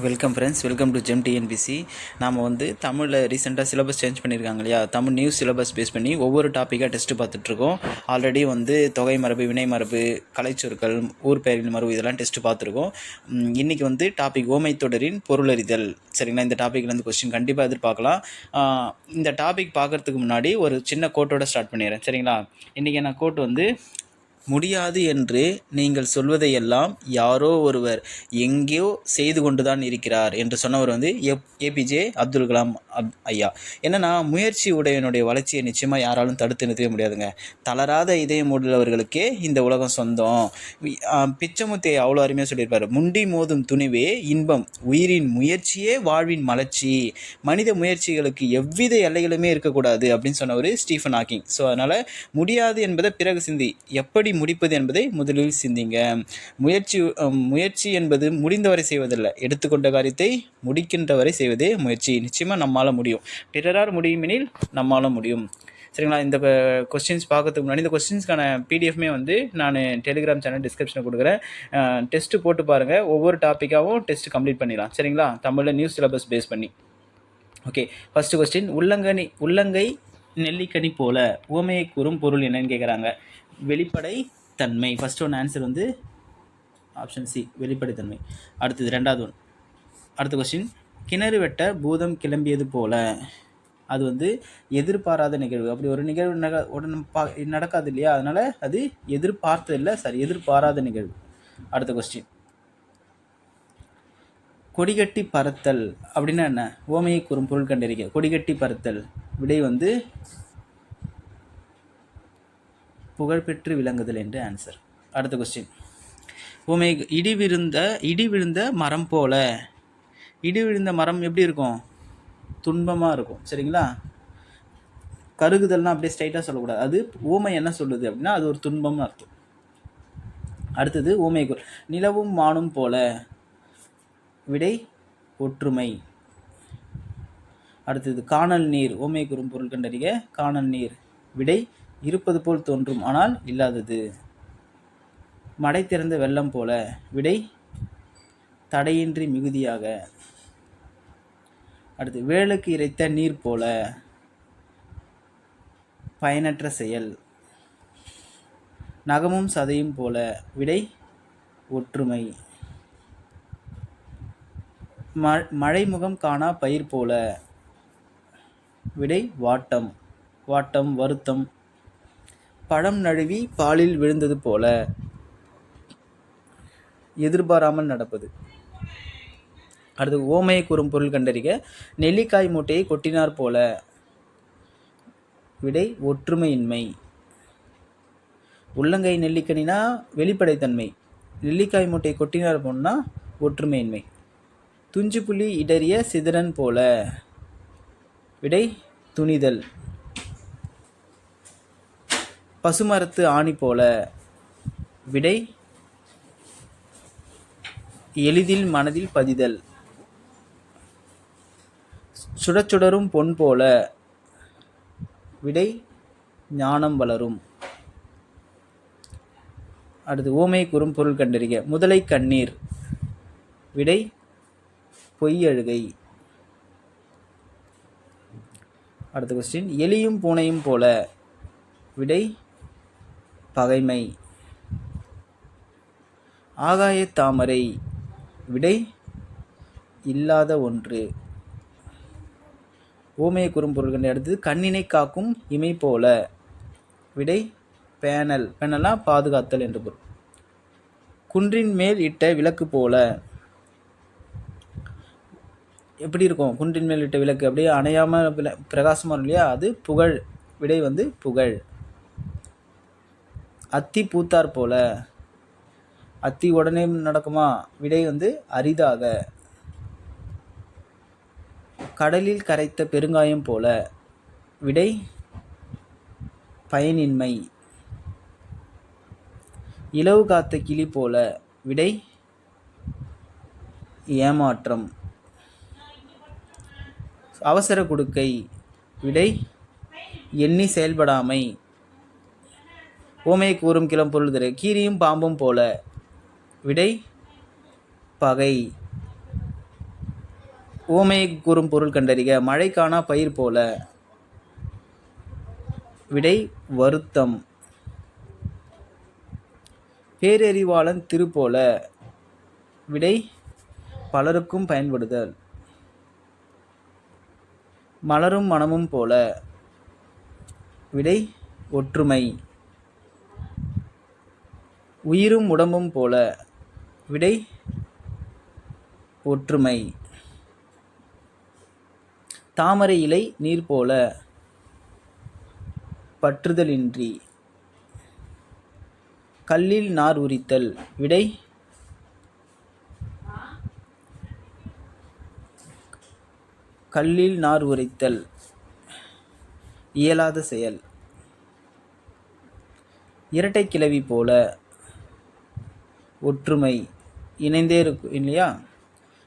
Welcome friends welcome to gem TNPSC நாம் வந்து தமிழில் ரீசெண்டாக சிலபஸ் சேஞ்ச் பண்ணியிருக்காங்க இல்லையா? தமிழ் நியூஸ் சிலபஸ் பேஸ் பண்ணி ஒவ்வொரு டாப்பிக்காக டெஸ்ட்டு பார்த்துட்ருக்கோம். ஆல்ரெடி வந்து தொகை மரபு வினை மரபு கலைச்சொற்கள் ஊர் பெயரின் மரபு இதெல்லாம் டெஸ்ட்டு பார்த்துருக்கோம். இன்றைக்கி வந்து டாபிக் ஓமை தொடரின் பொருளறிதல். சரிங்களா? இந்த டாப்பிக்லேருந்து கொஸ்டின் கண்டிப்பாக எதிர்பார்க்கலாம். இந்த டாபிக் பார்க்கறதுக்கு முன்னாடி ஒரு சின்ன கோட்டோட ஸ்டார்ட் பண்ணிடுறேன். சரிங்களா? இன்றைக்கி நான் கோட் வந்து முடியாது என்று நீங்கள் சொல்வதையெல்லாம் யாரோ ஒருவர் எங்கேயோ செய்து கொண்டுதான் இருக்கிறார் என்று சொன்னவர் வந்து எப் ஏபிஜே அப்துல் கலாம் அப் ஐயா. என்னன்னா முயற்சி உடையவனுடைய வளர்ச்சியை நிச்சயமாக யாராலும் தடுத்து நிறுத்தவே முடியாதுங்க. தளராத இதயம் உள்ளவர்களுக்கே இந்த உலகம் சொந்தம். பிச்சமுத்தை அவ்வளோ அருமையாக சொல்லியிருப்பார். முண்டி மோதும் துணிவே இன்பம் உயிரின் முயற்சியே வாழ்வின் மலர்ச்சி. மனித முயற்சிகளுக்கு எவ்வித எல்லைகளுமே இருக்கக்கூடாது அப்படின்னு சொன்னவர் ஸ்டீஃபன் ஹாக்கிங். ஸோ அதனால் முடியாது என்பதை பிறகு சிந்தி. எப்படி முடிப்பது என்பதை முதலில் சிந்திங்க. முயற்சி முயற்சி என்பது முடிந்தவரை செய்வதல்ல. எடுத்துக்கொண்ட காரியத்தை முடிக்கின்ற வரை செய்வதே முயற்சி. நிச்சயமாக நம்மால் முடியும். பிறரார் முடியுமெனில் நம்மால் முடியும். சரிங்களா? இந்த கொஸ்டின்ஸ் பார்க்கறதுக்கு முன்னாடி இந்த கொஸ்டின்ஸ்க்கான பிடிஎஃப்மே வந்து நான் டெலிகிராம் சேனல் டிஸ்கிரிப்ஷனில் கொடுக்குறேன். டெஸ்ட்டு போட்டு பாருங்கள் ஒவ்வொரு டாப்பிக்காகவும் டெஸ்ட் கம்ப்ளீட் பண்ணிடலாம். சரிங்களா? தமிழில் நியூஸ் சிலபஸ் பேஸ் பண்ணி. ஓகே ஃபஸ்ட்டு கொஸ்டின் உள்ளங்கனி உள்ளங்கை நெல்லிக்கனி போல உவமையை கூறும் பொருள் என்னன்னு கேட்குறாங்க வெளிப்படை தன்மை. ஃபர்ஸ்ட் ஒன் ஆன்சர் வந்து ஆப்ஷன் சி வெளிப்படைத்தன்மை அடுத்தது ரெண்டாவது ஒன் அடுத்த கொஸ்டின் கிணறு வெட்ட பூதம் கிளம்பியது போல. அது வந்து எதிர்பாராத நிகழ்வு. அப்படி ஒரு நிகழ்வு நக உடனே பா நடக்காது இல்லையா? அதனால் அது எதிர்பார்த்தது இல்லை சாரி எதிர்பாராத நிகழ்வு. அடுத்த கொஸ்டின் கொடிகட்டி பறத்தல் அப்படின்னா என்ன? ஓமையை கூறும் பொருள் கண்டறிக்க கொடிகட்டி பறத்தல். விடை வந்து புகழ்பெற்று விளங்குதல் என்று ஆன்சர் அடுத்த கொஸ்டின் ஓமை இடி விழுந்த இடி விழுந்த மரம் போல. இடி விழுந்த மரம் எப்படி இருக்கும்? துன்பமாக இருக்கும். சரிங்களா? கருகுதல்னா அப்படியே ஸ்ட்ரைட்டாக சொல்லக்கூடாது. அது ஊமை என்ன சொல்லுது அப்படின்னா அது ஒரு துன்பம்னு அர்த்தம். அடுத்தது ஊமை குரல் நிலவும் மானும் போல. விடை ஒற்றுமை. அடுத்தது காணல் நீர். ஓமை குறும் பொருள் கண்டறிக. காணல் நீர். விடை இருப்பது போல் தோன்றும் ஆனால் இல்லாதது. மடை திறந்த வெள்ளம் போல விடை தடையின்றி மிகுதியாக. அடுத்து வேலுக்கு இறைத்த நீர் போல பயனற்ற செயல். நகமும் சதையும் போல விடை ஒற்றுமை. ம- மழைமுகம் காணா பயிர் போல விடை வாட்டம். வாட்டம் வருத்தம் பழம் நழுவி பாலில் விழுந்தது போல எதிர்பாராமல் நடப்பது. அடுத்து ஓமையை கூறும் பொருள் கண்டறிக. நெல்லிக்காய் மூட்டையை கொட்டினார் போல. விடை ஒற்றுமையின்மை. உள்ளங்கை நெல்லிக்கணினா வெளிப்படைத்தன்மை. நெல்லிக்காய் மூட்டையை கொட்டினார் போனா ஒற்றுமையின்மை. துஞ்சு புலி இடறிய சிதறன் போல. விடை துணிதல். பசுமரத்து ஆணி போல விடை. எளிதில் மனதில் பதிதல். சுடச்சுடரும் பொன் போல விடை ஞானம் வளரும். அடுத்து ஓமை கூறும் பொருள் கண்டறிக. முதலை கண்ணீர். விடை பொய்யழுகை. அடுத்த கொஸ்டின் எலியும் பூனையும் போல விடை பகைமை. ஆகாய தாமரை விடை இல்லாத ஒன்று. ஊமையை குறும்பொருள்கள் கண்டு அடுத்தது கண்ணினை காக்கும் இமை போல. விடை பேனல். பேனலாக பாதுகாத்தல் என்று பொருள். குன்றின் மேல் இட்ட விளக்கு போல. எப்படி இருக்கும்? குன்றின் மேல் இட்ட விளக்கு அப்படியே அணையாமல் பிரகாசமாக இல்லையா? அது புகழ். விடை வந்து புகழ். அத்தி பூத்தார் போல. அத்தி உடனே நடக்குமா? விடை வந்து அரிதாக. கடலில் கரைத்த பெருங்காயம் போல. விடை பயனின்மை. இலவு காத்த கிளி போல. விடை ஏமாற்றம். அவசர கொடுக்கை. விடை எண்ணி செயல்படாமை. ஓமையை கூறும் கிளம் பொருள் தரு கீரியும் பாம்பும் போல. விடை பகை. ஓமையை கூறும் பொருள் கண்டறிக. மழை காணா பயிர் போல. விடை வருத்தம். பேரறிவாளன் திருப்போல விடை பலருக்கும் பயன்படுதல். மலரும் மனமும் போல. விடை ஒற்றுமை. உயிரும் உடம்பும் போல விடை ஒற்றுமை. தாமரை இலை நீர் போல பற்றுதலின்றி. கல்லில் நார் உரித்தல் விடை கல்லில் நார் உரித்தல் இயலாத செயல். இரட்டை கிளவி போல ஒற்றுமை. இணைந்தே இருக்கும் இல்லையா?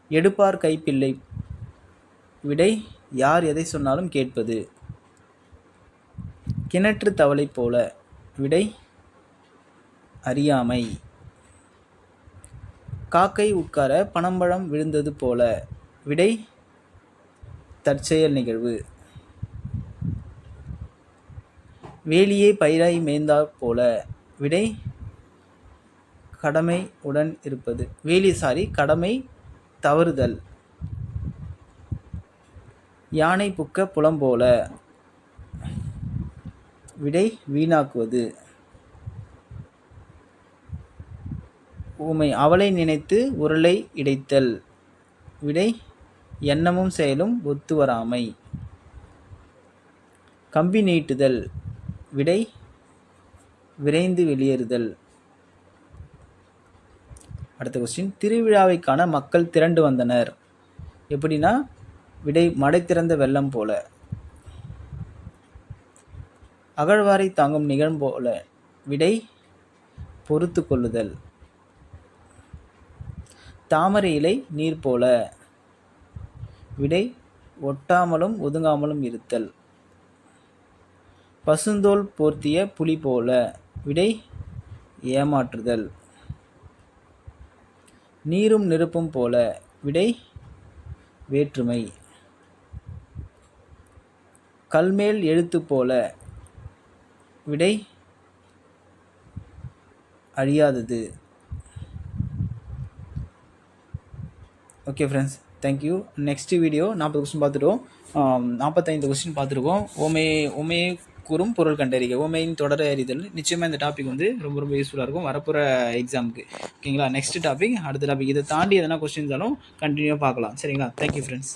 எடுப்பார் கைப்பிள்ளை விடை யார் எதை சொன்னாலும் கேட்பது. கிணற்று தவளை போல விடை அறியாமை. காக்கை உட்கார பனம்பழம் விழுந்தது போல விடை தற்செயல் நிகழ்வு. வேலியை பயிராய் மேய்ந்தா போல விடை கடமை உடன் இருப்பது. வேலி சாரி கடமை தவறுதல். யானை புக்க புலம்போல விடை வீணாக்குவது. ஊமை அவளை நினைத்து உருளை இடைத்தல். விடை எண்ணமும் செயலும் ஒத்து வராமை. கம்பி நீட்டுதல். விடை விரைந்து வெளியேறுதல். அடுத்த கொஸ்டின் திருவிழாவை காண மக்கள் திரண்டு வந்தனர். எப்படின்னா விடை மடை திறந்த வெள்ளம் போல. அகழ்வாரை தாங்கும் நிகழ் போல விடை பொறுத்து கொள்ளுதல். தாமரை இலை நீர் போல விடை ஒட்டாமலும் ஒதுங்காமலும் இருத்தல். பசுந்தோல் போர்த்திய புலி போல விடை ஏமாற்றுதல். நீரும் நெருப்பும் போல விடை வேற்றுமை. கல்மேல் எழுத்து போல விடை அழியாதது. Okay friends thank you next video நாற்பது கொஸ்டின் பார்த்துட்டோம் நாற்பத்தைந்து கொஸ்டின் பார்த்துருக்கோம். ஓமே ஓமே கூறும் பொருள் கண்டறிக ஓமையின் தொடர அறிதல். நிச்சயமாக இந்த டாபிக் வந்து ரொம்ப ரொம்ப யூஸ்ஃபுல்லாக இருக்கும். வரப்போகிற எக்ஸாமுக்கு ஓகேங்களா நெக்ஸ்ட் டாபிக் அடுத்த டாபிக் இதை தாண்டி எதனா கொஸ்டின்ஸாலும் கண்டினியூவாக பார்க்கலாம். சரிங்களா? Thank you friends